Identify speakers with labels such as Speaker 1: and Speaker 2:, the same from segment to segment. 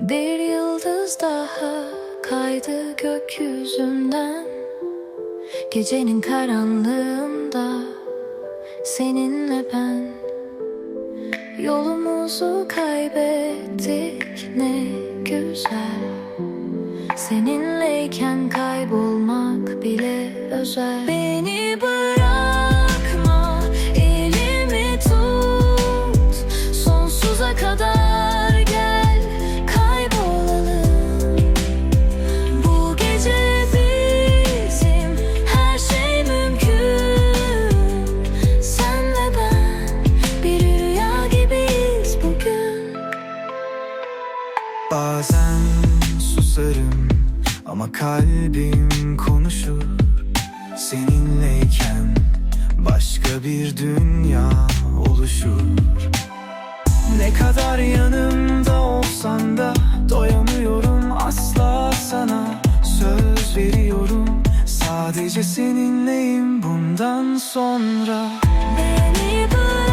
Speaker 1: Bir yıldız daha kaydı gökyüzünden. Gecenin karanlığında seninle ben. Yolumuzu kaybettik ne güzel. Seninleyken kaybolmak bile özel. Beni bırakma
Speaker 2: Bazen susarım ama kalbim konuşur. Seninleyken başka bir dünya oluşur. Ne kadar yanımda olsan da doyamıyorum asla sana. Söz veriyorum sadece seninleyim bundan sonra.
Speaker 1: Beni bırakma,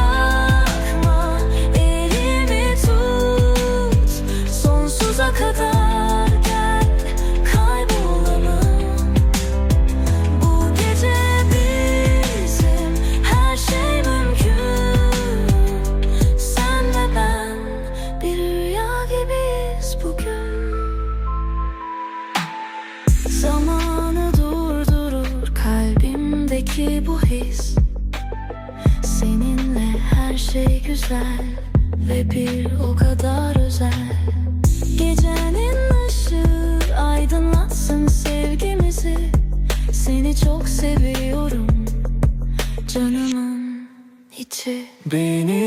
Speaker 1: kalbimdeki bu his Seninle her şey güzel ve bir o kadar özel. Gecenin ışığı aydınlatsın sevgimizi. Seni çok seviyorum canımın içi.
Speaker 2: Beni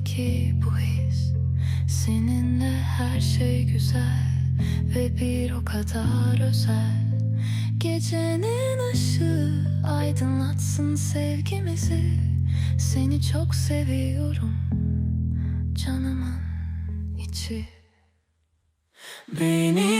Speaker 1: kalbimdeki bu his. Seninle her şey güzel ve bir o kadar özel. Gecenin ışığı aydınlatsın sevgimizi. Seni çok seviyorum canımın içi.
Speaker 2: Beni